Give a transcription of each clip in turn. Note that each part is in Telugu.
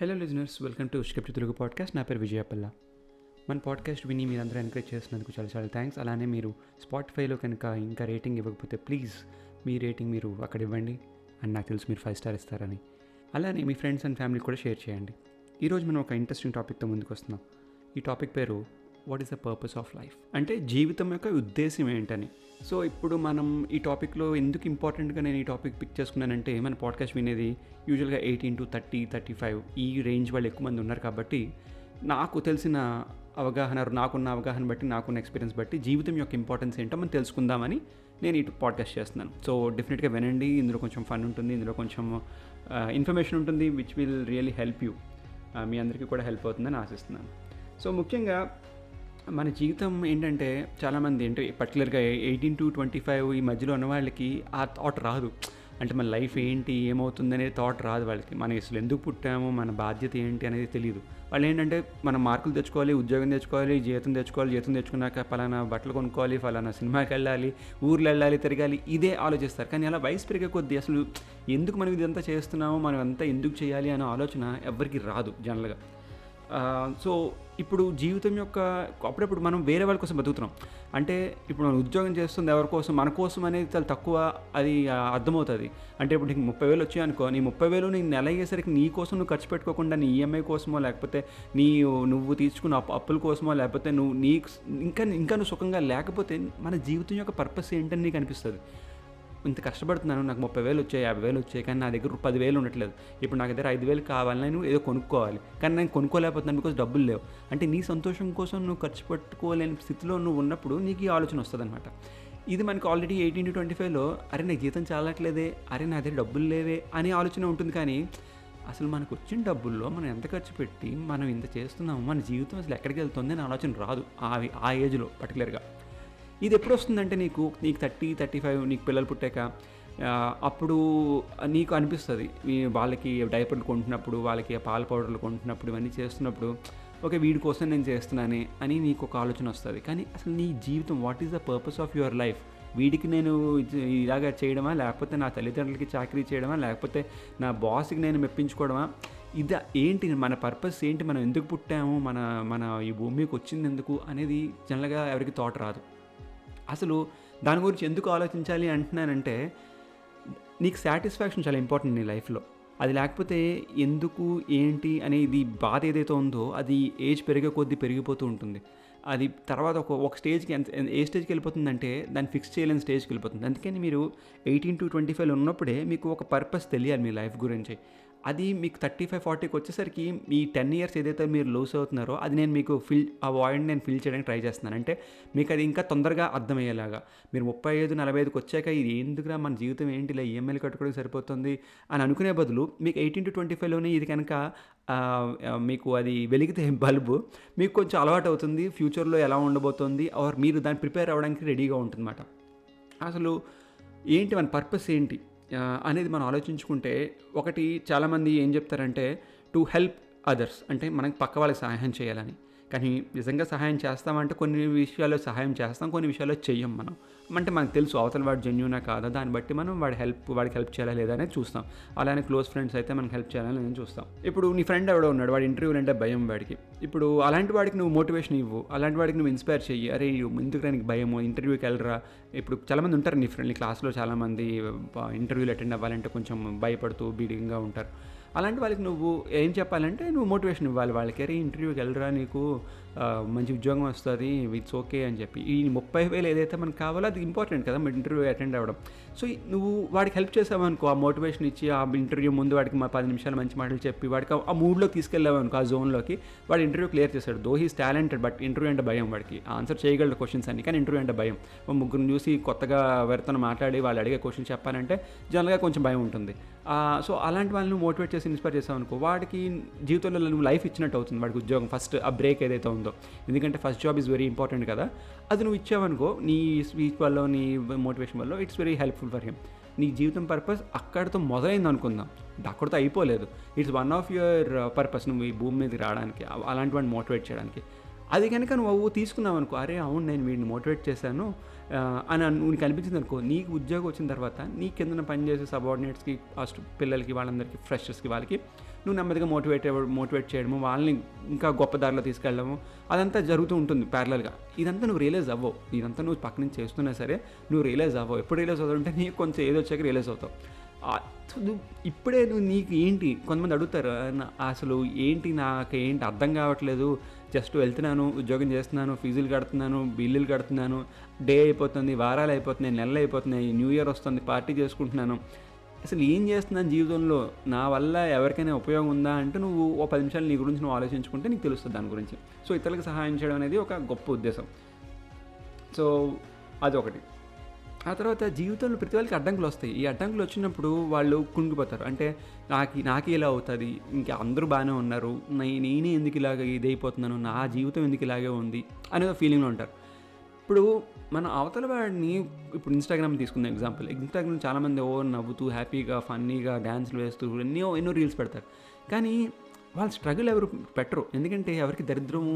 Hello listeners welcome to script Telugu podcast నా పేరు విజయపల్ల మన పాడ్కాస్ట్ విని మీరందరూ ఎంకరేజ్ చేసినందుకు చాలా చాలా థ్యాంక్స్ అలానే మీరు స్పాటిఫైలో కనుక ఇంకా రేటింగ్ ఇవ్వకపోతే ప్లీజ్ మీ రేటింగ్ మీరు అక్కడ ఇవ్వండి అండ్ నాకు తెలుసు మీరు ఫైవ్ స్టార్ ఇస్తారని. అలానే మీ ఫ్రెండ్స్ అండ్ ఫ్యామిలీ కూడా షేర్ చేయండి. ఈరోజు మనం ఒక ఇంట్రెస్టింగ్ టాపిక్తో ముందుకు వస్తున్నాం. ఈ టాపిక్ పేరు what is the purpose of life అంటే జీవితం యొక్క ఉద్దేశం ఏంటని. సో ఇప్పుడు మనం ఈ టాపిక్లో ఎందుకు ఇంపార్టెంట్గా నేను ఈ టాపిక్ పిక్ చేసుకున్నానంటే మన పాడ్కాస్ట్ వినేది యూజువల్గా eighteen to thirty thirty five ఈ రేంజ్ వాళ్ళు ఎక్కువ మంది ఉన్నారు కాబట్టి నాకు తెలిసిన అవగాహన నాకున్న అవగాహన బట్టి నాకున్న ఎక్స్పీరియన్స్ బట్టి జీవితం యొక్క ఇంపార్టెన్స్ ఏంటో మనం తెలుసుకుందామని నేను ఈ పాడ్కాస్ట్ చేస్తున్నాను. సో డెఫినెట్గా వినండి ఇందులో కొంచెం ఫన్ ఉంటుంది ఇందులో కొంచెం ఇన్ఫర్మేషన్ ఉంటుంది which will really help you మీ అందరికీ కూడా హెల్ప్ అవుతుందని ఆశిస్తున్నాను. సో ముఖ్యంగా మన జీవితం ఏంటంటే చాలామంది అంటే పర్టికులర్గా ఎయిటీన్ టు ట్వంటీ ఫైవ్ ఈ మధ్యలో ఉన్న వాళ్ళకి ఆ థాట్ రాదు. అంటే మన లైఫ్ ఏంటి ఏమవుతుంది అనేది థాట్ రాదు వాళ్ళకి. మనం అసలు ఎందుకు పుట్టాము మన బాధ్యత ఏంటి అనేది తెలియదు వాళ్ళు ఏంటంటే మనం మార్కులు తెచ్చుకోవాలి ఉద్యోగం తెచ్చుకోవాలి జీతం తెచ్చుకోవాలి జీతం తెచ్చుకున్నాక ఫలానా బట్టలు కొనుక్కోవాలి ఫలానా సినిమాకి వెళ్ళాలి ఊర్లు వెళ్ళాలి తిరగాలి ఇదే ఆలోచిస్తారు. కానీ అలా వయసు పెరిగే కొద్దీ అసలు ఎందుకు మనం ఇదంతా చేస్తున్నామో మనం అంతా ఎందుకు చేయాలి అనే ఆలోచన ఎవరికి రాదు జనరల్గా సో ఇప్పుడు జీవితం యొక్క అప్పుడప్పుడు మనం వేరే వాళ్ళ కోసం బతుకుతున్నాం. అంటే ఇప్పుడు మనం ఉద్యోగం చేస్తుంది ఎవరి కోసం మన కోసం అనేది చాలా తక్కువ అది అర్థమవుతుంది. అంటే ఇప్పుడు నీకు ముప్పై వేలు వచ్చాయి అనుకో నీ ముప్పై వేలు నీ నెల అయ్యేసరికి నీ కోసం నువ్వు ఖర్చు పెట్టుకోకుండా నీ ఈఎంఐ కోసమో లేకపోతే నీ నువ్వు తీసుకున్న అప్పుల కోసమో లేకపోతే నువ్వు నీ ఇంకా ఇంకా నువ్వు సుఖంగా లేకపోతే మన జీవితం యొక్క పర్పస్ ఏంటని నీకు అనిపిస్తుంది. ఇంత కష్టపడుతున్నాను నాకు ముప్పై వేలు వచ్చాయి యాభై వేలు వచ్చాయి కానీ నా దగ్గర పదివేలు ఉండట్లేదు. ఇప్పుడు నాకు దగ్గర ఐదు వేలు కావాలని నేను ఏదో కొనుక్కోవాలి. కానీ నేను కొనుక్కోలేకపోతున్నాను బికాస్ డబ్బులు లేవు. అంటే నీ సంతోషం కోసం నువ్వు ఖర్చు పెట్టుకోలేని స్థితిలో నువ్వు ఉన్నప్పుడు నీకు ఈ ఆలోచన వస్తుంది అనమాట ఇది మనకి ఆల్రెడీ ఎయిటీన్ టు ట్వంటీ ఫైవ్లో అరే నాకు జీతం చాలట్లేదే అరే నా దగ్గర డబ్బులు లేవే అనే ఆలోచన ఉంటుంది కానీ అసలు మనకు వచ్చిన డబ్బుల్లో మనం ఎంత ఖర్చు పెట్టి మనం ఇంత చేస్తున్నాము మన జీవితం అసలు ఎక్కడికి వెళ్తుంది అని ఆలోచన రాదు. ఆ ఆ ఏజ్లో పర్టికులర్గా ఇది ఎప్పుడు వస్తుందంటే నీకు నీకు థర్టీ థర్టీ ఫైవ్ నీకు పిల్లలు పుట్టాక అప్పుడు నీకు అనిపిస్తుంది. వాళ్ళకి డైపర్లు కొంటున్నప్పుడు వాళ్ళకి పాల పౌడర్లు కొంటున్నప్పుడు ఇవన్నీ చేస్తున్నప్పుడు ఓకే వీడి కోసం నేను చేస్తున్నానే అని నీకు ఒక ఆలోచన వస్తుంది. కానీ అసలు నీ జీవితం what is the purpose of your life వీడికి నేను ఇలాగా చేయడమా? లేకపోతే నా తల్లిదండ్రులకి చాకరీ చేయడమా? లేకపోతే నా బాస్కి నేను మెప్పించుకోవడమా? ఇది ఏంటి మన పర్పస్ ఏంటి? మనం ఎందుకు పుట్టాము? మన మన ఈ భూమికి వచ్చింది ఎందుకు? అనేది జనరల్గా ఎవరికి థాట్ రాదు. అసలు దాని గురించి ఎందుకు ఆలోచించాలి అంటున్నానంటే నీకు సాటిస్ఫాక్షన్ చాలా ఇంపార్టెంట్ నీ లైఫ్లో. అది లేకపోతే ఎందుకు ఏంటి అనేది బాధ ఏదైతే ఉందో అది ఏజ్ పెరిగే కొద్దీ పెరిగిపోతూ ఉంటుంది. అది తర్వాత ఒక ఒక స్టేజ్కి ఎంత ఏ స్టేజ్కి వెళ్ళిపోతుందంటే దాన్ని ఫిక్స్ చేయలేని స్టేజ్కి వెళ్ళిపోతుంది. అందుకని మీరు ఎయిటీన్ టు ట్వంటీ ఫైవ్ ఉన్నప్పుడే మీకు ఒక పర్పస్ తెలియాలి మీ లైఫ్ గురించి. అది మీకు థర్టీ ఫైవ్ ఫార్టీకి వచ్చేసరికి మీ టెన్ ఇయర్స్ ఏదైతే మీరు లూస్ అవుతున్నారో అది నేను మీకు ఫిల్ ఆ వాయిడ్ నేను ఫిల్ చేయడానికి ట్రై చేస్తున్నాను. అంటే మీకు అది ఇంకా తొందరగా అర్థమయ్యేలాగా. మీరు ముప్పై ఐదు నలభై ఐదుకి వచ్చాక ఇది ఎందుకురా మన జీవితం ఏంటి ఇలా ఈఎంఐలు కట్టుకోవడానికి సరిపోతుంది అని అనుకునే బదులు మీకు ఎయిటీన్ టు ట్వంటీ ఫైవ్లోనే ఇది కనుక మీకు అది వెలిగితే బల్బు మీకు కొంచెం అలవాటు అవుతుంది ఫ్యూచర్లో ఎలా ఉండబోతుంది ఆర్ మీరు దాన్ని ప్రిపేర్ అవ్వడానికి రెడీగా ఉంటుందన్నమాట. అసలు ఏంటి మన పర్పస్ ఏంటి? అనేది మనం ఆలోచించుకుంటే ఒకటి చాలామంది ఏం చెప్తారంటే టు హెల్ప్ అదర్స్ అంటే మనకి పక్క వాళ్ళకి సహాయం చేయాలని. కానీ నిజంగా సహాయం చేస్తామంటే కొన్ని విషయాల్లో సహాయం చేస్తాం కొన్ని విషయాల్లో చెయ్యం మనం. అంటే మనకు తెలుసు అవతల వాడు జెన్యునా కాదా దాన్ని బట్టి మనం వాడి హెల్ప్ వాడికి హెల్ప్ చేయాలా లేదా అనేది చూస్తాం. అలానే క్లోజ్ ఫ్రెండ్స్ అయితే మనకి హెల్ప్ చేయాలని నేను చూస్తాం. ఇప్పుడు నీ ఫ్రెండ్ ఎవడో ఉన్నాడు వాడి ఇంటర్వ్యూలు అంటే భయం వాడికి. ఇప్పుడు అలాంటి వాడికి నువ్వు మోటివేషన్ ఇవ్వు అలాంటి వాడికి నువ్వు ఇన్స్పైర్ చెయ్యి అరే ఎందుకు నీకు భయము ఇంటర్వ్యూకి వెళ్ళరా. ఇప్పుడు చాలామంది ఉంటారు నీ ఫ్రెండ్ నీ క్లాస్లో చాలామంది ఇంటర్వ్యూలు అటెండ్ అవ్వాలంటే కొంచెం భయపడుతూ బీడింగ్గా ఉంటారు. అలాంటి వాళ్ళకి నువ్వు ఏం చెప్పాలంటే నువ్వు మోటివేషన్ ఇవ్వాలి. వాళ్ళకి అరే ఇంటర్వ్యూకి వెళ్ళరా నీకు? మంచి ఉద్యోగం వస్తుంది ఇట్స్ ఓకే అని చెప్పి. ఈ ముప్పై వేలు ఏదైతే మనకు కావాలో అది ఇంపార్టెంట్ కదా ఇంటర్వ్యూ అటెండ్ అవ్వడం. సో నువ్వు వాడికి హెల్ప్ చేసావనుకో ఆ మోటివేషన్ ఇచ్చి ఆ ఇంటర్వ్యూ ముందు వాడికి మా పది నిమిషాలు మంచి మాటలు చెప్పి వాడికి ఆ మూడ్లోకి తీసుకెళ్ళావనుకో ఆ జోన్లోకి వాడు ఇంటర్వ్యూ క్లియర్ చేశాడు though he's talented but interview అంటే భయం వాడికి. ఆన్సర్ చేయగలడు క్వశ్చన్స్ అన్ని కానీ ఇంటర్వ్యూ అంటే భయం. ముగ్గురు చూసి కొత్తగా ఎవరితో మాట్లాడి వాళ్ళు అడిగే క్వశ్చన్ చెప్పాలంటే జనరల్గా కొంచెం భయం ఉంటుంది. సో అలాంటి వాళ్ళని మోటివేట్ చేసి ఇన్స్పైర్ చేసావు అనుకో వాడికి జీవితంలో నువ్వు లైఫ్ ఇచ్చినట్టు అవుతుంది వాడికి ఉద్యోగం. ఫస్ట్ ఆ బ్రేక్ ఏదైతే ఉందో. ఎందుకంటే first job is very important కదా. అది నువ్వు ఇచ్చావనుకో నీ స్పీచ్ వల్ల నీ మోటివేషన్ వల్ల it's very helpful for him నీ జీవితం పర్పస్ అక్కడితో మొదలైంది అనుకుందాం. అక్కడితో అయిపోలేదు. It's one of your purpose నువ్వు ఈ భూమి మీదకి రావడానికి అలాంటి వాడిని మోటివేట్ చేయడానికి. అది కనుక నువ్వు తీసుకున్నావు అనుకో అరే అవును నేను వీడిని మోటివేట్ చేశాను. అని నువ్వు నీకు అనుకో నీకు ఉద్యోగం వచ్చిన తర్వాత నీ కిందన పనిచేసే సబార్డినేట్స్కి ఫస్ట్ పిల్లలకి వాళ్ళందరికీ ఫ్రెషర్స్కి వాళ్ళకి నువ్వు నెమ్మదిగా మోటివేట్ మోటివేట్ చేయడము వాళ్ళని ఇంకా గొప్ప దారిలో తీసుకెళ్ళడము అదంతా జరుగుతూ ఉంటుంది ప్యారలల్గా ఇదంతా నువ్వు రియలైజ్ అవ్వవు. ఇదంతా నువ్వు పక్క నుంచి చేస్తున్నా సరే నువ్వు రియలైజ్ అవ్వవు. ఎప్పుడు రియలైజ్ అవుతావు అంటే నీకు కొంచెం ఏదో వచ్చాక రియలైజ్ అవుతావు. నువ్వు ఇప్పుడే నువ్వు నీకు ఏంటి కొంతమంది అడుగుతారు అసలు ఏంటి నాకు ఏంటి అర్థం కావట్లేదు జస్ట్ వెళ్తున్నాను ఉద్యోగం చేస్తున్నాను ఫీజులు కడుతున్నాను బిల్లులు కడుతున్నాను డే అయిపోతుంది వారాలు అయిపోతున్నాయి నెలలు అయిపోతున్నాయి న్యూ ఇయర్ వస్తుంది పార్టీ చేసుకుంటున్నాను. అసలు ఏం చేస్తున్నాను జీవితంలో? నా వల్ల ఎవరికైనా ఉపయోగం ఉందా అంటే నువ్వు ఓ పది నిమిషాలు నీ గురించి నువ్వు ఆలోచించుకుంటే నీకు తెలుస్తుంది దాని గురించి. సో ఇతరులకు సహాయం చేయడం అనేది ఒక గొప్ప ఉద్దేశం. సో అదొకటి. ఆ తర్వాత జీవితంలో ప్రతి వాళ్ళకి అడ్డంకులు వస్తాయి. ఈ అడ్డంకులు వచ్చినప్పుడు వాళ్ళు కుంగిపోతారు. అంటే నాకు నాకు ఇలా అవుతుంది. ఇంకా అందరూ బాగానే ఉన్నారు. నేనే ఎందుకు ఇలాగ ఇదైపోతున్నాను? నా జీవితం ఎందుకు ఇలాగే ఉంది? అనే ఫీలింగ్లో ఉంటారు. ఇప్పుడు మన అవతల వాడిని ఇప్పుడు ఇన్స్టాగ్రామ్ తీసుకుందాం ఎగ్జాంపుల్ ఇన్స్టాగ్రామ్ చాలామంది ఓ నవ్వుతూ హ్యాపీగా ఫన్నీగా డ్యాన్స్లు వేస్తూ ఎన్నో ఎన్నో రీల్స్ పెడతారు. కానీ వాళ్ళ స్ట్రగుల్ ఎవరు పెట్టరు. ఎందుకంటే ఎవరికి దరిద్రము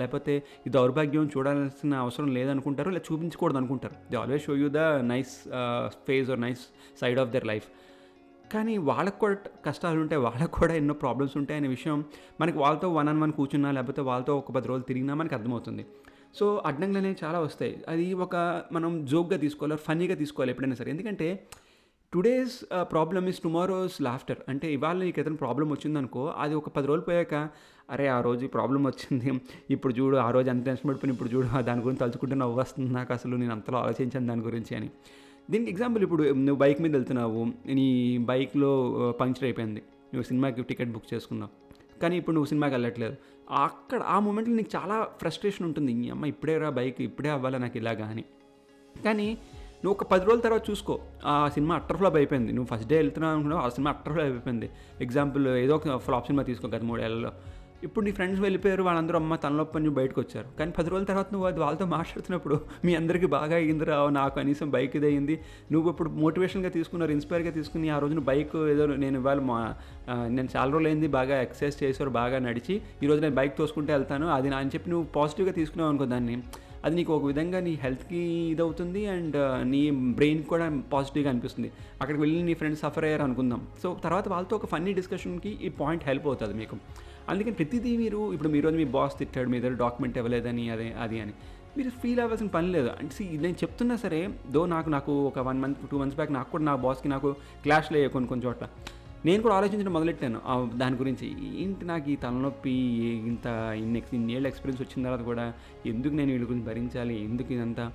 లేకపోతే ఈ దౌర్భాగ్యం చూడాల్సిన అవసరం లేదనుకుంటారు లేదా చూపించకూడదు అనుకుంటారు. They always show you the nice phase or nice side of their life కానీ వాళ్ళకు కూడా కష్టాలు ఉంటాయి వాళ్ళకు కూడా ఎన్నో ప్రాబ్లమ్స్ ఉంటాయి అనే విషయం మనకి వాళ్ళతో వన్ ఆన్ వన్ కూర్చున్నా లేకపోతే వాళ్ళతో ఒక పది రోజులు తిరిగినా మనకి అర్థమవుతుంది. సో అడ్డంకులు అనేవి చాలా వస్తాయి. అది ఒక మనం జోక్గా తీసుకోవాలి ఫన్నీగా తీసుకోవాలి ఎప్పుడైనా సరే. ఎందుకంటే today's problem is tomorrow's laughter అంటే ఇవాళ నీకు ఏదైనా ప్రాబ్లం వచ్చిందనుకో అది ఒక పది రోజులు పోయాక అరే ఆ రోజు ప్రాబ్లం వచ్చింది. ఇప్పుడు చూడు ఆ రోజు అంత టెన్షన్ పడిపోయిన ఇప్పుడు చూడు దాని గురించి తలుచుకుంటే నవ్వు వస్తుంది. నాకు అసలు నేను అంతలో ఆలోచించాను దాని గురించి అని. దీనికి ఎగ్జాంపుల్ ఇప్పుడు నువ్వు బైక్ మీద వెళ్తున్నావు. నీ బైక్లో పంక్చర్ uh, అయిపోయింది. నువ్వు సినిమాకి టికెట్ బుక్ చేసుకున్నావు. కానీ ఇప్పుడు నువ్వు సినిమాకి వెళ్ళట్లేదు. అక్కడ ఆ మూమెంట్లో నీకు చాలా ఫ్రస్ట్రేషన్ ఉంటుంది. ఈ అమ్మ ఇప్పుడే రా బైక్ ఇప్పుడే అవ్వాలా నాకు ఇలాగా అని. కానీ నువ్వు ఒక పది రోజుల తర్వాత చూసుకో. ఆ సినిమా అట్టర్ ఫ్లాప్ అయిపోయింది. నువ్వు ఫస్ట్ డే వెళ్తున్నావు అనుకున్నావు ఆ సినిమా అట్టర్ ఫ్లాప్ అయిపోయింది. ఎగ్జాంపుల్ ఏదో ఒక ఫ్లాప్ సినిమా తీసుకో గత మూడేళ్ళలో ఇప్పుడు నీ ఫ్రెండ్స్ వెళ్ళిపోయారు వాళ్ళందరూ అమ్మ తనలో నువ్వు బయటకు వచ్చారు. కానీ పది రోజుల తర్వాత నువ్వు అది వాళ్ళతో మాట్లాడుతున్నప్పుడు మీ అందరికీ బాగా అయ్యిందిరా నాకు కనీసం బైక్ ఇది అయింది. నువ్వు ఇప్పుడు మోటివేషన్గా తీసుకున్నారు ఇన్స్పైర్గా తీసుకుని ఆ రోజున బైక్ ఏదో నేను ఇవాళ మా నేను చాలా రోజులు అయింది బాగా ఎక్సర్సైజ్ చేసారు బాగా నడిచి ఈరోజు నేను బైక్ తోసుకుంటే వెళ్తాను అది నా అని చెప్పి నువ్వు పాజిటివ్గా తీసుకున్నావు అనుకో దాన్ని. అది నీకు ఒక విధంగా నీ హెల్త్కి ఇదవుతుంది అండ్ నీ బ్రెయిన్కి కూడా పాజిటివ్గా అనిపిస్తుంది. అక్కడికి వెళ్ళి నీ ఫ్రెండ్స్ సఫర్ అయ్యారు అనుకుందాం. సో తర్వాత వాళ్ళతో ఒక ఫన్నీ డిస్కషన్కి ఈ పాయింట్ హెల్ప్ అవుతుంది మీకు. అందుకని ప్రతిదీ మీరు ఇప్పుడు మీ రోజు మీ బాస్ తిట్టాడు మీ దగ్గర డాక్యుమెంట్ ఇవ్వలేదని అదే అది అని. మీరు ఫీల్ అవ్వాల్సిన పని లేదు. అంటే నేను చెప్తున్నా సరే దో నాకు నాకు ఒక one month two months back నాకు కూడా నా బాస్కి నాకు క్లాష్లు అయ్యాయి కొన్ని కొన్ని చోట్ల. నేను కూడా ఆలోచించడం మొదలెట్టాను. దాని గురించి ఏంటి నాకు ఈ తలనొప్పి ఇంత ఇన్ని ఇన్ని ఇన్నేళ్ళ ఎక్స్పీరియన్స్ వచ్చిన తర్వాత కూడా ఎందుకు నేను వీళ్ళ గురించి భరించాలి ఎందుకు ఇదంతా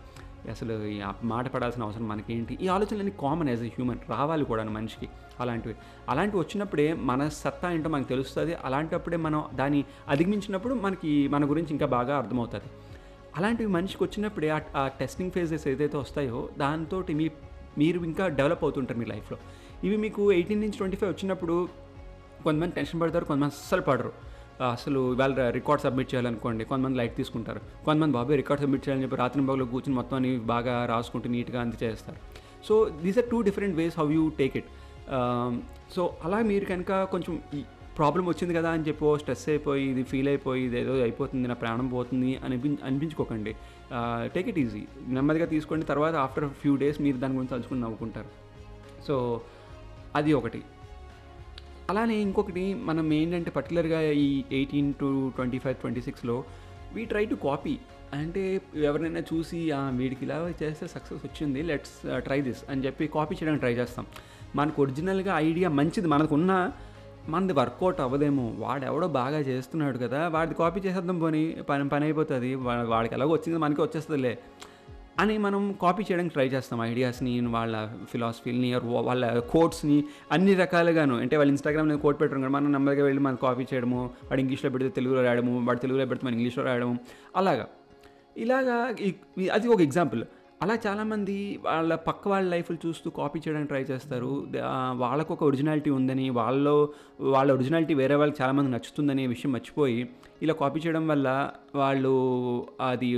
అసలు మాట పడాల్సిన అవసరం మనకేంటి? ఈ ఆలోచనలన్నీ కామన్ యాజ్ ఎ హ్యూమన్ రావాలి కూడా మనిషికి. అలాంటివి అలాంటివి వచ్చినప్పుడే మన సత్తా ఏంటో మనకు తెలుస్తుంది. అలాంటప్పుడే మనం దాన్ని అధిగమించినప్పుడు మనకి మన గురించి ఇంకా బాగా అర్థమవుతుంది. అలాంటివి మనిషికి వచ్చినప్పుడే ఆ- ఆ టెస్టింగ్ ఫేజెస్ ఏదైతే వస్తాయో దాంతో మీ మీరు ఇంకా డెవలప్ అవుతుంటారు మీ లైఫ్లో ఇవి మీకు ఎయిటీన్ నుంచి ట్వంటీ ఫైవ్ వచ్చినప్పుడు కొంతమంది టెన్షన్ పడతారు కొంతమంది అస్సలు పడరు. అసలు ఇవాళ రికార్డ్ సబ్మిట్ చేయాలనుకోండి కొంతమంది లైట్ తీసుకుంటారు. కొంతమంది బాబాయ్ రికార్డ్ సబ్మిట్ చేయాలని చెప్పి రాత్రి బాగులో కూర్చుని మొత్తం అని బాగా రాసుకుంటూ నీట్గా అంది చేస్తారు. So these are two different ways how you take it. So అలా మీరు కనుక కొంచెం ప్రాబ్లం వచ్చింది కదా అని చెప్పి స్ట్రెస్ అయిపోయి ఇది ఫీల్ అయిపోయి ఇది ఏదో అయిపోతుంది నా ప్రాణం పోతుంది అనిపి అనిపించుకోకండి. Take it easy. నెమ్మదిగా తీసుకోండి తర్వాత ఆఫ్టర్ ఫ్యూ డేస్ మీరు దాని గురించి తలుచుకుని నవ్వుకుంటారు. సో అది ఒకటి. అలానే ఇంకొకటి మనం ఏంటంటే పర్టికులర్గా ఈ eighteen to twenty five twenty సిక్స్లో వీ ట్రై టు కాపీ అంటే ఎవరినైనా చూసి "ఆ, వీడికి ఇలా చేస్తే సక్సెస్ వచ్చింది లెట్స్ ట్రై దిస్ అని చెప్పి కాపీ చేయడానికి ట్రై చేస్తాం. మనకు ఒరిజినల్గా ఐడియా మంచిది మనకున్న మనది వర్కౌట్ అవ్వదేమో. వాడెవడో బాగా చేస్తున్నాడు కదా వాడిది కాపీ చేసేద్దాం పోనీ పని పని అయిపోతుంది. వాడికి ఎలాగో వచ్చింది మనకి వచ్చేస్తుందిలే. అని మనం కాపీ చేయడానికి ట్రై చేస్తాం. ఐడియాస్ని వాళ్ళ ఫిలాసఫీని వాళ్ళ కోట్స్ని అన్ని రకాలుగాను. అంటే వాళ్ళు ఇన్స్టాగ్రామ్లో కోట్ పెట్టడం కదా మనం నెమ్మదిగా వెళ్ళి మనం కాపీ చేయడము వాడు ఇంగ్లీష్లో పెడితే తెలుగులో రాయడము వాడు తెలుగులో పెడితే మనం ఇంగ్లీష్లో రాయడము అలాగా. ఇలాగా అది ఒక ఎగ్జాంపుల్ అలా చాలామంది వాళ్ళ పక్క వాళ్ళ లైఫ్లు చూస్తూ కాపీ చేయడానికి ట్రై చేస్తారు. వాళ్ళకు ఒక ఒరిజినాలిటీ ఉందని వాళ్ళలో వాళ్ళ ఒరిజినాలిటీ వేరే వాళ్ళకి చాలామంది నచ్చుతుందనే విషయం మర్చిపోయి ఇలా కాపీ చేయడం వల్ల వాళ్ళు అది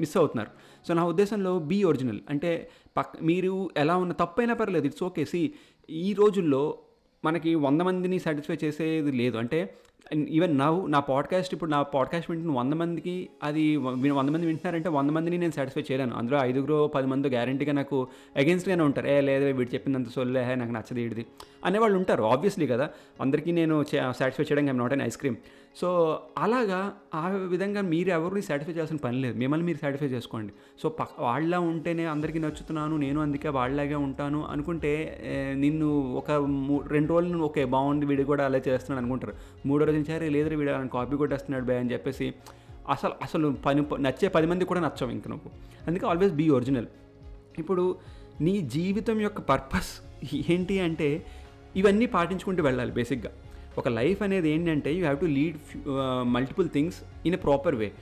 మిస్ అవుతున్నారు. సో నా ఉద్దేశంలో బీ ఒరిజినల్. అంటే పక్ మీరు ఎలా ఉన్న తప్పైనా పర్లేదు ఇట్స్ ఓకే. సి ఈ రోజుల్లో మనకి వంద మందిని సాటిస్ఫై చేసేది లేదు. అంటే ఈవెన్ నవ్వు నా పాడ్కాస్ట్ ఇప్పుడు నా పాడ్కాస్ట్ వింటున్న వంద మందికి అది వంద మంది వింటున్నారంటే వంద మందిని నేను సాటిస్ఫై చేయలేను. అందులో ఐదుగురు పది మంది గ్యారంటీగా నాకు అగెన్స్ట్గానే ఉంటారు. ఏ లేదు వీడు చెప్పిందంత సొల్లే నాకు నచ్చదు వీడిది. అనేవాళ్ళు ఉంటారు ఆబ్వియస్లీ కదా. అందరికీ నేను సాటిస్ఫై చేయడం I'm not an ice cream so అలాగా ఆ విధంగా మీరు ఎవరిని సాటిస్ఫై చేయాల్సిన పని లేదు. మిమ్మల్ని మీరు సాటిస్ఫై చేసుకోండి. సో పక్క వాళ్ళ ఉంటేనే అందరికీ నచ్చుతున్నాను నేను అందుకే వాళ్ళలాగే ఉంటాను అనుకుంటే నిన్ను ఒక రెండు రోజులు నువ్వు ఓకే బాగుంది వీడు కూడా అలా చేస్తున్నాడు అనుకుంటారు. మూడో రోజు సరే లేదు వీడు అని కాపీ కొట్టేస్తున్నాడు బే అని చెప్పేసి అసలు అసలు పని నచ్చే పది మంది కూడా నచ్చవు ఇంక నువ్వు. అందుకే ఆల్వేస్ బీ ఒరిజినల్ ఇప్పుడు నీ జీవితం యొక్క పర్పస్ ఏంటి అంటే ఇవన్నీ పాటించుకుంటూ వెళ్ళాలి బేసిక్గా. ఒక లైఫ్ అనేది ఏంటంటే you have to lead multiple things in a proper way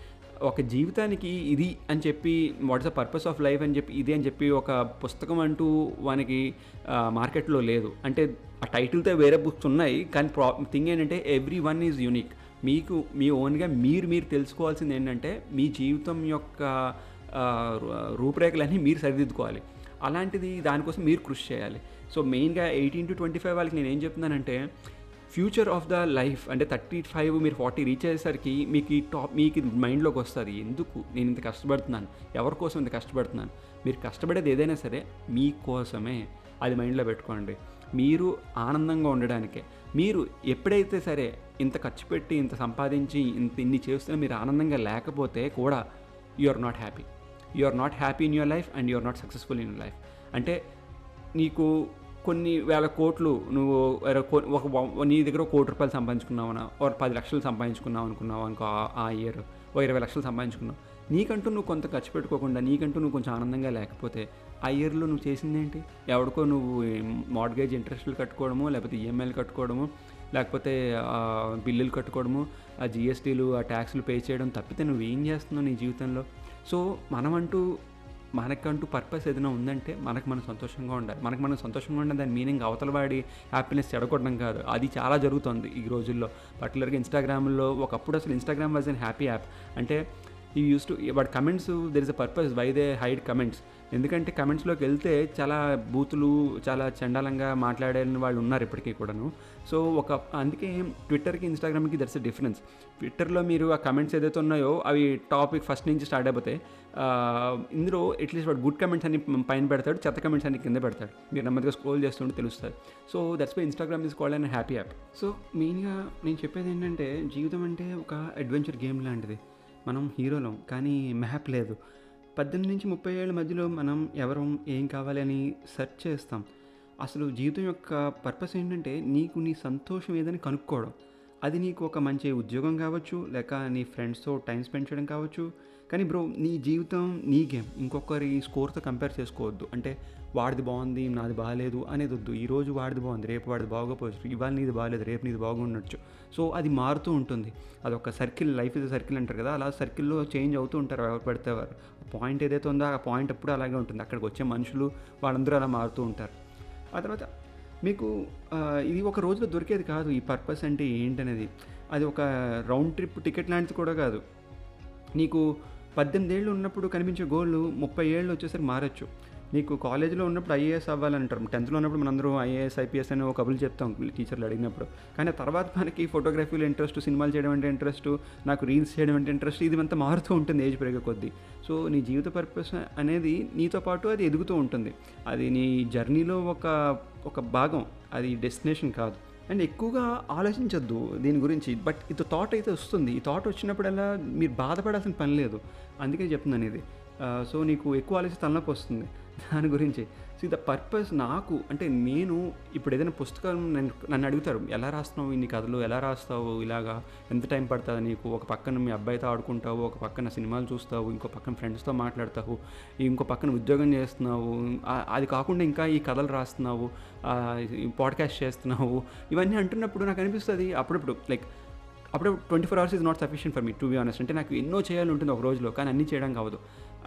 ఒక జీవితానికి ఇది అని చెప్పి what's the purpose of life అని చెప్పి ఇది అని చెప్పి ఒక పుస్తకం అంటూ మనకి uh, మార్కెట్లో లేదు. అంటే ఆ టైటిల్తో వేరే బుక్స్ ఉన్నాయి కానీ ప్రా థింగ్ ఏంటంటే ఎవ్రీ వన్ ఈజ్ యూనిక్ మీకు మీ ఓన్గా మీరు మీరు తెలుసుకోవాల్సింది ఏంటంటే మీ జీవితం యొక్క uh, రూ- రూపురేఖలన్నీ మీరు సరిదిద్దుకోవాలి. అలాంటిది దానికోసం మీరు కృషి చేయాలి. సో మెయిన్గా ఎయిటీన్ టు ట్వంటీ ఫైవ్ వాళ్ళకి నేను ఏం చెప్తున్నానంటే ఫ్యూచర్ ఆఫ్ ద లైఫ్ అంటే థర్టీ ఫైవ్ మీరు ఫార్టీ రీచ్ అయ్యేసరికి మీకు ఈ టాప్ మీకు మైండ్లోకి వస్తుంది. ఎందుకు? నేను ఇంత కష్టపడుతున్నాను. ఎవరి కోసం ఇంత కష్టపడుతున్నాను? మీరు కష్టపడేది ఏదైనా సరే మీకోసమే అది మైండ్లో పెట్టుకోండి. మీరు ఆనందంగా ఉండడానికే. మీరు ఎప్పుడైతే సరే ఇంత ఖర్చు పెట్టి ఇంత సంపాదించి ఇంత ఇన్ని చేస్తున్నా మీరు ఆనందంగా లేకపోతే కూడా you are not happy you are not happy in your life and you are not successful in your life అంటే నీకు కొన్ని వేల కోట్లు నువ్వు ఒక నీ దగ్గర ఒక కోటి రూపాయలు సంపాదించుకున్నావనా? ఒక పది లక్షలు సంపాదించుకున్నావు అనుకున్నావు అనుకో ఆ- ఇయర్ ఓ ఇరవై లక్షలు సంపాదించుకున్నావు. నీకంటూ నువ్వు కొంత ఖర్చు పెట్టుకోకుండా నీకంటూ నువ్వు కొంచెం ఆనందంగా లేకపోతే ఆ ఇయర్లో నువ్వు చేసింది ఏంటి ఎవరికో నువ్వు మార్గేజ్ ఇంట్రెస్ట్లు కట్టుకోవడము లేకపోతే ఈఎంఐలు కట్టుకోవడము లేకపోతే బిల్లులు కట్టుకోవడము ఆ జిఎస్టీలు ఆ ట్యాక్స్లు పే చేయడం తప్పితే నువ్వు ఏం చేస్తున్నావు నీ జీవితంలో? సో మనమంటూ మనకంటూ పర్పస్ ఏదైనా ఉందంటే మనకు మనం సంతోషంగా ఉండాలి మనకు మనం సంతోషంగా ఉండాలి దాని మీనింగ్ అవతల వాడి హ్యాపీనెస్ చెడగొట్టడం కాదు. అది చాలా జరుగుతుంది ఈ రోజుల్లో. పర్టికులర్గా ఇన్స్టాగ్రామ్లో ఒకప్పుడు అసలు Instagram was an happy app అంటే ఈ యూస్ టు వాడి comments there is a purpose why they hide comments ఎందుకంటే కమెంట్స్లోకి వెళ్తే చాలా బూతులు చాలా చండాలంగా మాట్లాడే వాళ్ళు ఉన్నారు ఇప్పటికీ కూడాను. సో ఒక అందుకే ట్విట్టర్కి ఇన్స్టాగ్రామ్కి దర్స్ అ డిఫరెన్స్ ట్విట్టర్లో మీరు ఆ కమెంట్స్ ఏదైతే ఉన్నాయో అవి టాపిక్ ఫస్ట్ నుంచి స్టార్ట్ అయిపోతాయి. ఇందులో ఎట్లీస్ట్ వాడు గుడ్ కమెంట్స్ అని పైన పెడతాడు చెత్త కమెంట్స్ అని కింద పెడతాడు. మీరు నెమ్మదిగా స్క్రోల్ చేస్తుంటే తెలుస్తుంది so that's why Instagram is called unhappy app so మెయిన్గా నేను చెప్పేది ఏంటంటే జీవితం అంటే ఒక అడ్వెంచర్ గేమ్ లాంటిది. మనం హీరోలం కానీ మ్యాప్ లేదు. పద్దెనిమిది నుంచి ముప్పై ఏళ్ళ మధ్యలో మనం ఎవరం ఏం కావాలి అని సెర్చ్ చేస్తాం. అసలు జీవితం యొక్క పర్పస్ ఏంటంటే నీకు నీ సంతోషం ఏదని కనుక్కోవడం. అది నీకు ఒక మంచి ఉద్యోగం కావచ్చు లేక నీ ఫ్రెండ్స్తో టైం స్పెండ్ చేయడం కావచ్చు. కానీ బ్రో నీ జీవితం నీ గేమ్. ఇంకొకరి స్కోర్తో కంపేర్ చేసుకోవద్దు. అంటే వాడిది బాగుంది నాది బాగాలేదు అనేది వద్దు. ఈరోజు వాడిది బాగుంది రేపు వాడిది బాగోపోవచ్చు ఇవాళ నీది బాగాలేదు రేపు నీది బాగుండొచ్చు. సో అది మారుతూ ఉంటుంది. అది ఒక సర్కిల్ లైఫ్ ఇది సర్కిల్ అంటారు కదా అలా సర్కిల్లో చేంజ్ అవుతూ ఉంటారు ఎవరు పడితే వారు పాయింట్ ఏదైతే ఉందో ఆ పాయింట్ ఎప్పుడు అలాగే ఉంటుంది. అక్కడికి వచ్చే మనుషులు వాళ్ళందరూ అలా మారుతూ ఉంటారు. ఆ తర్వాత మీకు ఇది ఒక రోజులో దొరికేది కాదు. ఈ పర్పస్ అంటే ఏంటనేది. అది ఒక రౌండ్ ట్రిప్ టికెట్ లాంటిది కూడా కాదు. నీకు పద్దెనిమిది ఏళ్ళు ఉన్నప్పుడు కనిపించే గోళ్ళు ముప్పై ఏళ్ళు వచ్చేసరికి మారచ్చు. నీకు కాలేజీలో ఉన్నప్పుడు ఐఏఎస్ అవ్వాలంటారు. టెన్త్లో ఉన్నప్పుడు మనందరూ ఐఏఎస్ ఐపీఎస్ అని ఒక కబులు చెప్తాం టీచర్లు అడిగినప్పుడు. కానీ తర్వాత మనకి ఫోటోగ్రఫీలో ఇంట్రెస్ట్ సినిమాలు చేయడం అంటే ఇంట్రెస్ట్ నాకు రీల్స్ చేయడం అంటే ఇంట్రెస్ట్ ఇది అంతా మారుతూ ఉంటుంది ఏజ్ పెరిగే కొద్దీ. సో నీ జీవిత పర్పస్ అనేది నీతో పాటు అది ఎదుగుతూ ఉంటుంది. అది నీ జర్నీలో ఒక ఒక భాగం. అది డెస్టినేషన్ కాదు. అండ్ ఎక్కువగా ఆలోచించొద్దు దీని గురించి. బట్ ఇది థాట్ అయితే వస్తుంది. ఈ థాట్ వచ్చినప్పుడల్లా మీరు బాధపడాల్సిన పని లేదు. అందుకే చెప్తున్నాను ఇది. సో నీకు ఎక్కువ ఆలోచన తలనొప్పి వస్తుంది. దాని గురించి. సో ద పర్పస్ నాకు అంటే నేను ఇప్పుడు ఏదైనా పుస్తకం నన్ను నన్ను అడుగుతారు ఎలా రాస్తున్నావు ఇన్ని కథలు? ఎలా రాస్తావు ఇలాగా? ఎంత టైం పడుతుంది నీకు? ఒక పక్కన మీ అబ్బాయితో ఆడుకుంటావు ఒక పక్కన సినిమాలు చూస్తావు ఇంకో పక్కన ఫ్రెండ్స్తో మాట్లాడతావు ఇంకో పక్కన ఉద్యోగం చేస్తున్నావు అది కాకుండా ఇంకా ఈ కథలు రాస్తున్నావు పాడ్కాస్ట్ చేస్తున్నావు. ఇవన్నీ అంటున్నప్పుడు నాకు అనిపిస్తుంది అప్పుడప్పుడు లైక్ అప్పుడు twenty four hours is not sufficient for me to be honest. అంటే నాకు ఎన్నో చేయాలి ఉంటుంది ఒక రోజులో కానీ అన్నీ చేయడం కావదు.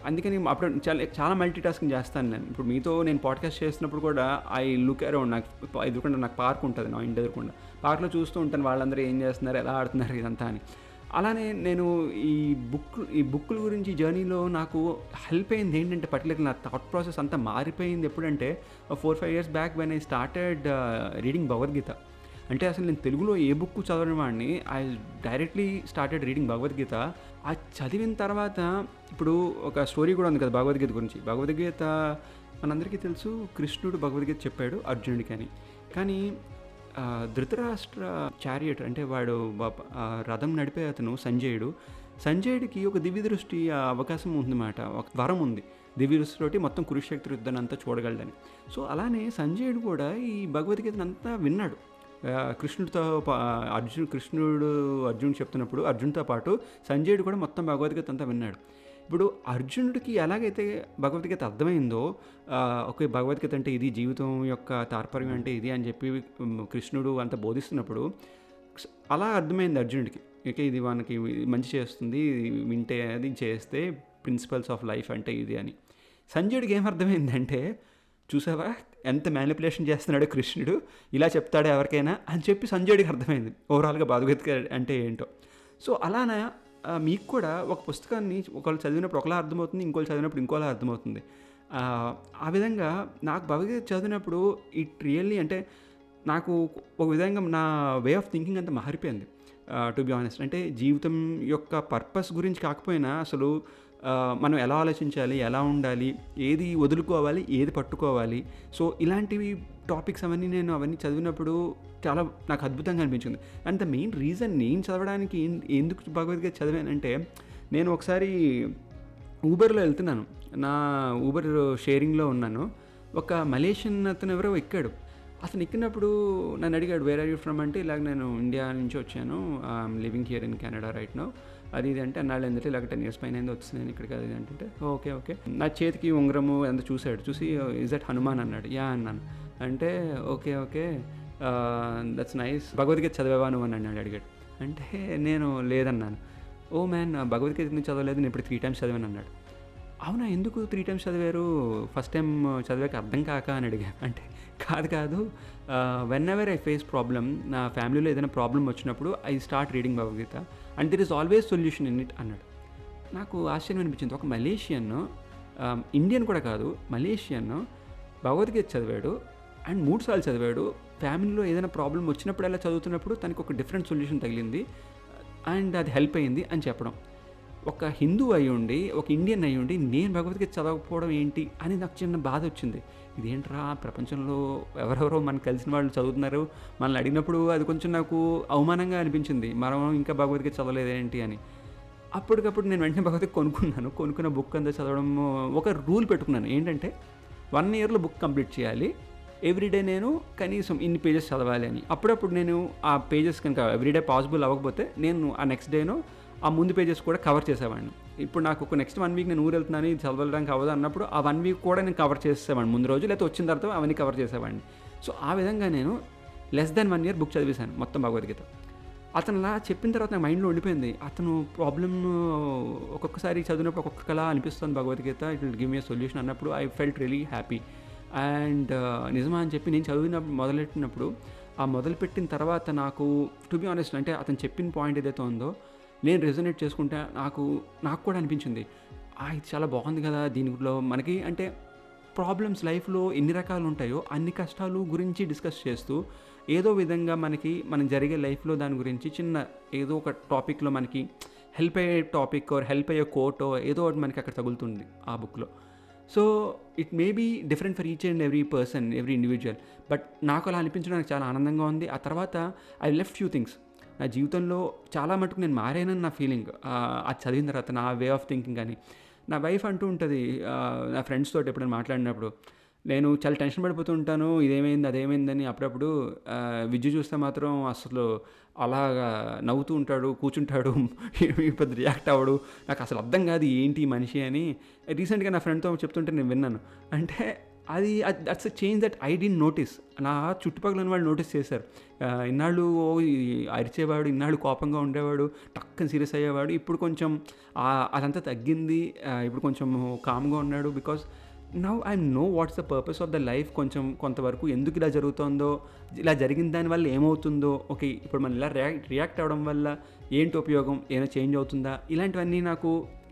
అందుకని అప్పుడు చాలా చాలా మల్టీ టాస్కింగ్ చేస్తాను నేను. ఇప్పుడు మీతో నేను పాడ్కాస్ట్ చేస్తున్నప్పుడు కూడా ఐ లుక్ అరౌండ్ నాకు ఎదురుకుండా నాకు పార్క్ ఉంటుంది నా ఇంటి ఎదురుకుండా. పార్క్లో చూస్తూ ఉంటాను వాళ్ళందరూ ఏం చేస్తున్నారు ఎలా ఆడుతున్నారు ఇదంతా అని. అలానే నేను ఈ బుక్ ఈ బుక్కుల గురించి జర్నీలో నాకు హెల్ప్ అయింది ఏంటంటే పర్టికులర్ నా థాట్ ప్రాసెస్ అంతా మారిపోయింది ఎప్పుడంటే four five years back when I started reading Bhagavad Gita అంటే అసలు నేను తెలుగులో ఏ బుక్ చదవని వాడిని I directly started reading Bhagavad Gita ఆ చదివిన తర్వాత ఇప్పుడు ఒక స్టోరీ కూడా ఉంది కదా భగవద్గీత గురించి. భగవద్గీత మనందరికీ తెలుసు కృష్ణుడు భగవద్గీత చెప్పాడు అర్జునుడికి అని. కానీ ధృతరాష్ట్ర చారియట్ అంటే వాడు ఆ రథం నడిపే అతను సంజయుడు. సంజయుడికి ఒక దివ్య దృష్టి అవకాశం ఉందన్నమాట. ఒక వరం ఉంది. దివ్య దృష్టితోటి మొత్తం కురుక్షేత్ర యుద్ధాన్ని అంతా చూడగలడని. సో అలానే సంజయుడు కూడా ఈ భగవద్గీతను అంతా విన్నాడు. కృష్ణుడితో అర్జున్ కృష్ణుడు అర్జునుడు చెప్తున్నప్పుడు అర్జున్తో పాటు సంజయుడు కూడా మొత్తం భగవద్గీత అంతా విన్నాడు. ఇప్పుడు అర్జునుడికి ఎలాగైతే భగవద్గీత అర్థమైందో ఒక ఓకే భగవద్గీత అంటే ఇది జీవితం యొక్క తాత్పర్యం అంటే ఇది అని చెప్పి కృష్ణుడు అంత బోధిస్తున్నప్పుడు అలా అర్థమైంది అర్జునుడికి. ఓకే ఇది మనకి మంచి చేస్తుంది వింటే అది చేస్తే ప్రిన్సిపల్స్ ఆఫ్ లైఫ్ అంటే ఇది అని. సంజయుడికి ఏం అర్థమైందంటే చూసావా? ఎంత మ్యానిపులేషన్ చేస్తున్నాడో కృష్ణుడు ఇలా చెప్తాడు ఎవరికైనా అని చెప్పి సంజయుడికి అర్థమైంది. ఓవరాల్గా భగవద్గీత అంటే ఏంటో. సో అలానే మీకు కూడా ఒక పుస్తకాన్ని ఒకళ్ళు చదివినప్పుడు ఒకలా అర్థమవుతుంది ఇంకోళ్ళు చదివినప్పుడు ఇంకోలా అర్థమవుతుంది. ఆ, విధంగా నాకు భగవద్గీత చదివినప్పుడు ఇట్ రియల్లీ అంటే నాకు ఒక విధంగా నా వే ఆఫ్ థింకింగ్ అంతా మారిపోయింది. టు బి ఆనెస్ట్ అంటే జీవితం యొక్క పర్పస్ గురించి కాకపోయినా అసలు మనం ఎలా ఆలోచించాలి ఎలా ఉండాలి ఏది వదులుకోవాలి ఏది పట్టుకోవాలి. సో ఇలాంటివి టాపిక్స్ అవన్నీ నేను అవన్నీ చదివినప్పుడు చాలా నాకు అద్భుతంగా అనిపించింది. అండ్ ద మెయిన్ రీజన్ నేను చదవడానికి ఎందుకు భగవద్గీత చదివానంటే నేను ఒకసారి ఊబర్లో వెళ్తున్నాను. నా ఊబర్ షేరింగ్లో ఉన్నాను. ఒక మలేషియన్ అతను ఎవరో ఎక్కాడు. అతను ఎక్కినప్పుడు నన్ను అడిగాడు వేర్ ఆర్ యూ ఫ్రమ్ అంటే ఇలాగ నేను ఇండియా నుంచి వచ్చాను. I'm living here in Canada right now అది ఇది అంటే అన్నాళ్ళు ఏంటంటే ఇలాగ టెన్ ఇయర్స్ పైన వచ్చింది నేను ఇక్కడికి అది అంటే ఓకే ఓకే. నా చేతికి ఉంగరము ఎంత చూశాడు? చూసి oh, ఇస్ దట్ హనుమాన్? అన్నాడు. యా అన్నాను. అంటే okay okay. That's nice Bhagavad Gita చదివేవాను నువ్వు? అని అన్నాడు అడిగాడు. అంటే నేను లేదన్నాను. ఓ మ్యాన్ భగవద్గీత ఎందుకు చదవలేదు? నేను ఇప్పుడు త్రీ టైమ్స్ చదివాను అన్నాడు. అవునా ఎందుకు త్రీ టైమ్స్ చదివారు? ఫస్ట్ టైం చదివాక అర్థం కాక అని అడిగాను అంటే కాదు కాదు. Whenever I face problem నా ఫ్యామిలీలో ఏదైనా ప్రాబ్లం వచ్చినప్పుడు I start reading Bhagavad Gita. And there is always solution in it అన్నాడు. నాకు ఆశ్చర్యం అనిపించింది. ఒక మలేషియన్ ఇండియన్ కూడా కాదు మలేషియన్ భగవద్గీత చదివాడు. అండ్ మూడు సార్లు చదివాడు. ఫ్యామిలీలో ఏదైనా ప్రాబ్లం వచ్చినప్పుడు అలా చదువుతున్నప్పుడు తనకు ఒక డిఫరెంట్ సొల్యూషన్ తగిలింది. అండ్ అది హెల్ప్ అయింది అని చెప్పడం. ఒక హిందూ అయ్యుండి ఒక ఇండియన్ అయ్యుండి నేను భగవద్గీత చదవకపోవడం ఏంటి అని నాకు చిన్న బాధ వచ్చింది. ఇదేంట్రా? ప్రపంచంలో ఎవరెవరో మనకు కలిసిన వాళ్ళు చదువుతున్నారు. మనల్ని అడిగినప్పుడు అది కొంచెం నాకు అవమానంగా అనిపించింది. మనం ఇంకా భగవద్గీత చదవలేదేంటి అని. అప్పటికప్పుడు నేను వెంటనే భగవద్గీత కొనుక్కున్నాను. కొనుక్కున్న బుక్ అంతా చదవడం ఒక రూల్ పెట్టుకున్నాను. ఏంటంటే వన్ ఇయర్లో బుక్ కంప్లీట్ చేయాలి. ఎవ్రీడే నేను కనీసం ఇన్ని పేజెస్ చదవాలి అని. అప్పుడప్పుడు నేను ఆ పేజెస్ కనుక ఎవ్రీడే పాసిబుల్ అవ్వకపోతే నేను ఆ నెక్స్ట్ డేను ఆ ముందు పేజెస్ కూడా కవర్ చేసేవాడిని. ఇప్పుడు నాకు ఒక నెక్స్ట్ వన్ వీక్ నేను ఊరు వెళ్తున్నాను ఇది చదవడానికి అవ్వదు అన్నప్పుడు ఆ వన్ వీక్ కూడా నేను కవర్ చేసేవాడిని ముందు రోజు లేకపోతే వచ్చిన తర్వాత అవన్నీ కవర్ చేసేవాడిని. సో ఆ విధంగా నేను less than one year book చదివేశాను మొత్తం భగవద్గీత. అతను అలా చెప్పిన తర్వాత నా మైండ్లో ఉండిపోయింది. అతను ప్రాబ్లమ్ ఒక్కొక్కసారి చదివినప్పుడు ఒక్కొక్కలా అనిపిస్తుంది Bhagavad Gita it will give me solution అన్నప్పుడు I felt really happy and నిజమా అని చెప్పి నేను చదివినప్పుడు మొదలెట్టినప్పుడు ఆ మొదలుపెట్టిన తర్వాత నాకు టు బి ఆనెస్ట్ అంటే అతను చెప్పిన పాయింట్ ఏదైతే ఉందో నేను రెజొనేట్ చేసుకుంటే నాకు నాకు కూడా అనిపించింది. ఇది చాలా బాగుంది కదా దీనిలో మనకి అంటే ప్రాబ్లమ్స్ లైఫ్లో ఎన్ని రకాలు ఉంటాయో అన్ని కష్టాలు గురించి డిస్కస్ చేస్తూ ఏదో విధంగా మనకి మనం జరిగే లైఫ్లో దాని గురించి చిన్న ఏదో ఒక టాపిక్లో మనకి హెల్ప్ అయ్యే టాపిక్ హెల్ప్ అయ్యే కోటో ఏదో ఒకటి మనకి అక్కడ తగులుతుంది ఆ బుక్లో so it may be different for each and every person every individual but నాకు అలా అనిపించడానికి చాలా ఆనందంగా ఉంది. ఆ తర్వాత ఐ లెఫ్ట్ ఫ్యూ థింగ్స్ నా జీవితంలో చాలా మటుకు నేను మారానని నా ఫీలింగ్ అది చదివిన తర్వాత నా వే ఆఫ్ థింకింగ్ అని నా వైఫ్ అంటూ ఉంటుంది నా ఫ్రెండ్స్ తోటి ఎప్పుడైనా మాట్లాడినప్పుడు నేను చాలా టెన్షన్ పడిపోతూ ఉంటాను ఇదేమైంది అదేమైందని అప్పుడప్పుడు ఆ, విద్యు చూస్తే మాత్రం అసలు అలాగా నవ్వుతూ ఉంటాడు కూర్చుంటాడు పెద్ద రియాక్ట్ అవ్వడు. నాకు అసలు అర్థం కాదు ఏంటి మనిషి అని. రీసెంట్గా నా ఫ్రెండ్తో చెప్తుంటే నేను విన్నాను. అంటే అది that's a change that I did notice నా చుట్టుపక్కల ఉన్న వాళ్ళు నోటీస్ చేశారు. ఇన్నాళ్ళు ఓ అరిచేవాడు ఇన్నాళ్ళు కోపంగా ఉండేవాడు టక్కని సీరియస్ అయ్యేవాడు ఇప్పుడు కొంచెం అదంతా తగ్గింది. ఇప్పుడు కొంచెం కామ్గా ఉన్నాడు because now I know what's the purpose of the life కొంచెం కొంతవరకు ఎందుకు ఇలా జరుగుతుందో ఇలా జరిగిన దాని వల్ల ఏమవుతుందో ఓకే ఇప్పుడు మనం ఇలా రియాక్ట్ రియాక్ట్ అవ్వడం వల్ల ఏంటి ఉపయోగం ఏమైనా చేంజ్ అవుతుందా? ఇలాంటివన్నీ నాకు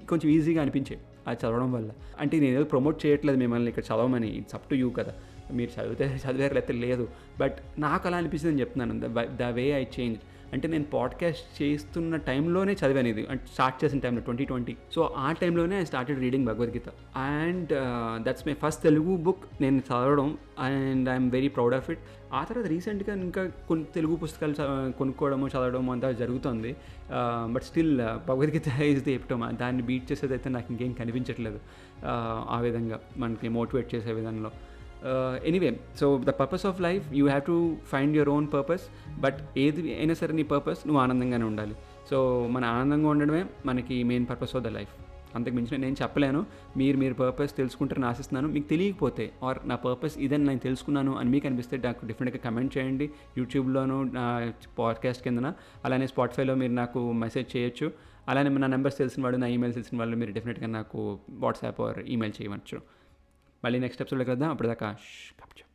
కొంచెం ఈజీగా అనిపించాయి. అది చదవడం వల్ల. అంటే నేను ఏదో ప్రమోట్ చేయట్లేదు మిమ్మల్ని ఇక్కడ చదవమని. ఇట్స్ అప్ టు యూ కదా. మీరు చదివితే చదివారు లేకపోతే లేదు. బట్ నాకు అలా అనిపిస్తుంది అని చెప్తున్నాను. The the way I change అంటే నేను పాడ్కాస్ట్ చేస్తున్న టైంలోనే చదివాను ఇది. అంటే స్టార్ట్ చేసిన టైంలో ట్వంటీ ట్వంటీ సో ఆ టైంలోనే I started reading Bhagavad Gita and that's my first Telugu book నేను చదవడం. And I'm very proud of it ఆ తర్వాత రీసెంట్గా ఇంకా కొన్ని తెలుగు పుస్తకాలు కొనుక్కోవడము చదవడము అంతా జరుగుతుంది. But still Bhagavad Gita is the epitome దాన్ని బీట్ చేసేది అయితే నాకు ఇంకేం కనిపించట్లేదు. Uh, ఆ విధంగా మనకి మోటివేట్ చేసే విధంలో. Anyway so the purpose of life you have to find your own purpose but ఏది అయినా సరే నీ పర్పస్ నువ్వు ఆనందంగానే ఉండాలి. సో మన ఆనందంగా ఉండడమే మనకి main purpose of the life అంతకు మించిన నేను చెప్పలేను. మీరు మీరు పర్పస్ తెలుసుకుంటారని ఆశిస్తున్నాను. మీకు తెలియకపోతే ఆర్ నా పర్పస్ ఇదని నేను తెలుసుకున్నాను అని మీకు అనిపిస్తే నాకు డిఫరెంట్గా కమెంట్ చేయండి. యూట్యూబ్లోను నా పాడ్కాస్ట్ కిందన అలానే స్పాటిఫైలో మీరు నాకు మెసేజ్ చేయొచ్చు. అలానే నా నెంబర్స్ తెలిసిన వాళ్ళు నా ఈమెయిల్ తెలిసిన వాళ్ళు మీరు డెఫినెట్గా నాకు వాట్సాప్ ఆర్ ఈమెయిల్ చేయవచ్చు. మళ్ళీ నెక్స్ట్ ఎపిసోడ్లో కలుద్దాం అప్పటిదాకా ష్, కప్ చెప్.